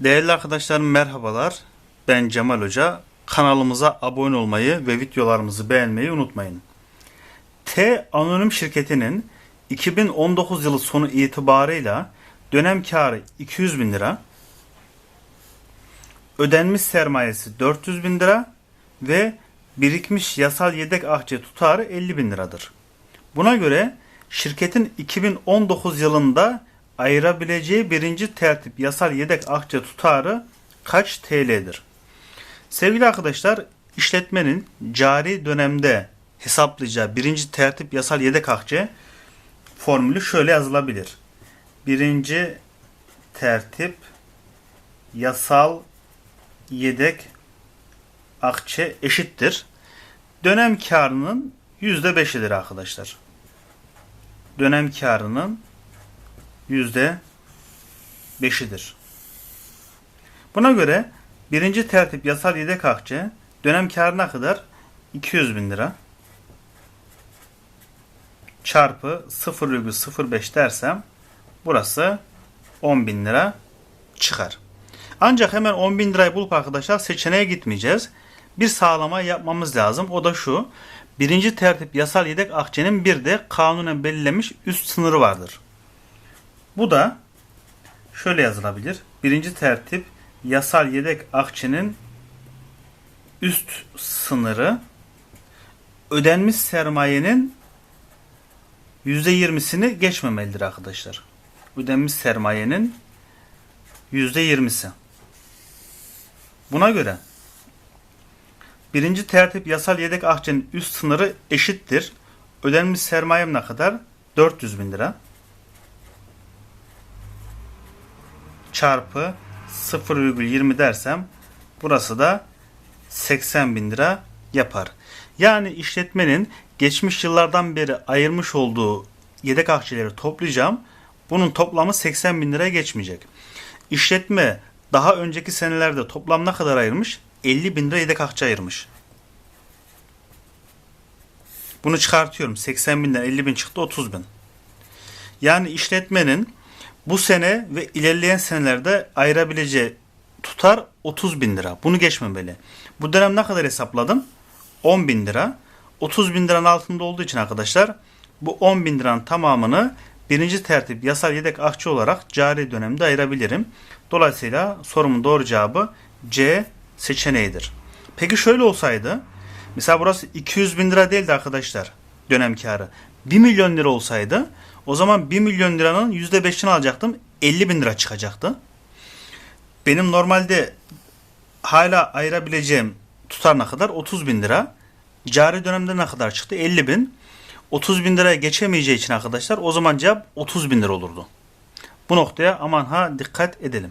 Değerli arkadaşlarım merhabalar. Ben Cemal Hoca. Kanalımıza abone olmayı ve videolarımızı beğenmeyi unutmayın. T Anonim Şirketi'nin 2019 yılı sonu itibarıyla dönem karı 200 bin lira, ödenmiş sermayesi 400 bin lira ve birikmiş yasal yedek ahçe tutarı 50 bin liradır. Buna göre şirketin 2019 yılında ayırabileceği birinci tertip yasal yedek akçe tutarı kaç TL'dir? Sevgili arkadaşlar, işletmenin cari dönemde hesaplayacağı birinci tertip yasal yedek akçe formülü şöyle yazılabilir. Birinci tertip yasal yedek akçe eşittir. Dönem karının %5'idir arkadaşlar. Dönem karının yüzde beşidir. Buna göre birinci tertip yasal yedek akçe dönem karına kadar 200 bin lira çarpı 0,05 dersem burası 10 bin lira çıkar. Ancak hemen 10 bin lirayı bulup arkadaşlar seçeneğe gitmeyeceğiz. Bir sağlama yapmamız lazım. O da şu. Birinci tertip yasal yedek akçenin bir de kanunen belirlenmiş üst sınırı vardır. Bu da şöyle yazılabilir. Birinci tertip yasal yedek akçenin üst sınırı ödenmiş sermayenin %20'sini geçmemelidir arkadaşlar. Ödenmiş sermayenin %20'si. Buna göre birinci tertip yasal yedek akçenin üst sınırı eşittir. Ödenmiş sermayem ne kadar? 400 bin lira. Çarpı 0,20 dersem burası da 80 bin lira yapar. Yani işletmenin geçmiş yıllardan beri ayırmış olduğu yedek akçeleri toplayacağım. Bunun toplamı 80 bin liraya geçmeyecek. İşletme daha önceki senelerde toplam ne kadar ayırmış? 50 bin lira yedek akçe ayırmış. Bunu çıkartıyorum. 80 binden 50 bin çıktı 30 bin. Yani işletmenin bu sene ve ilerleyen senelerde ayırabileceği tutar 30 bin lira. Bunu geçmemeli. Bu dönem ne kadar hesapladım? 10 bin lira. 30 bin liranın altında olduğu için arkadaşlar bu 10 bin liranın tamamını birinci tertip yasal yedek akçe olarak cari dönemde ayırabilirim. Dolayısıyla sorumun doğru cevabı C seçeneğidir. Peki şöyle olsaydı mesela burası 200 bin lira değildi arkadaşlar dönem karı. 1 milyon lira olsaydı o zaman 1 milyon liranın %5'ini alacaktım. 50 bin lira çıkacaktı. Benim normalde hala ayırabileceğim tutar ne kadar? 30 bin lira. Cari dönemde ne kadar çıktı? 50 bin. 30 bin liraya geçemeyeceği için arkadaşlar o zaman cevap 30 bin lira olurdu. Bu noktaya aman ha dikkat edelim.